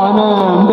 ಆನಂದ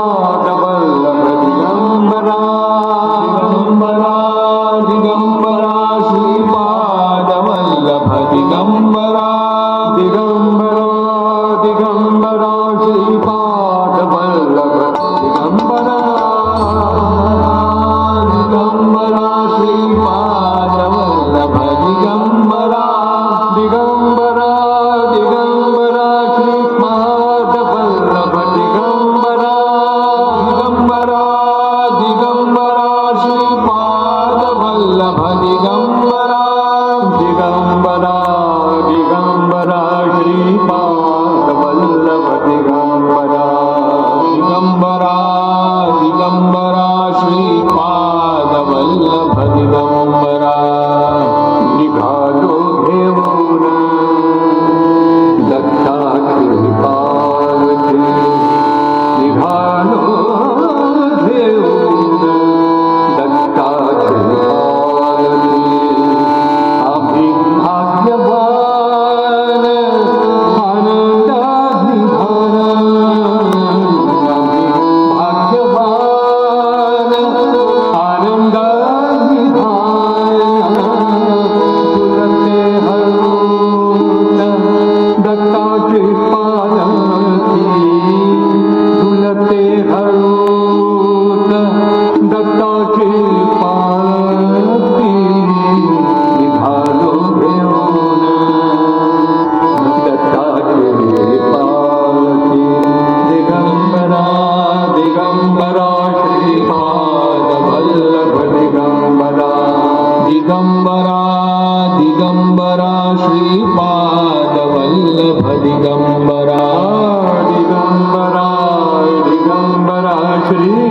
Ooh.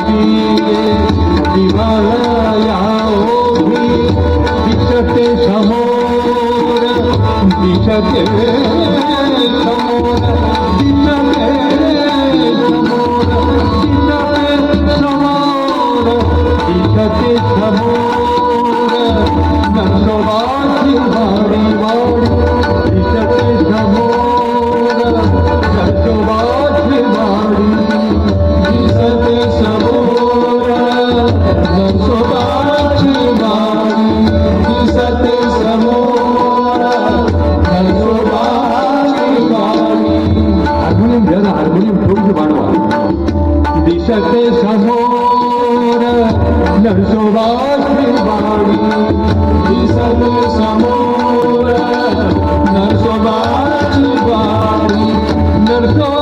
পিয়ে দিবালায়াও V বিচতে সমোর বিচতে সমোর বিচতে সমোর বিচতে সমোর বিচতে সমোর নসবাসি হরিবার বিচতে সমোর নসবাসি दिसते समोर नरसोबाची बाणी दिसते समोर नरसोबाची वाडी नरसो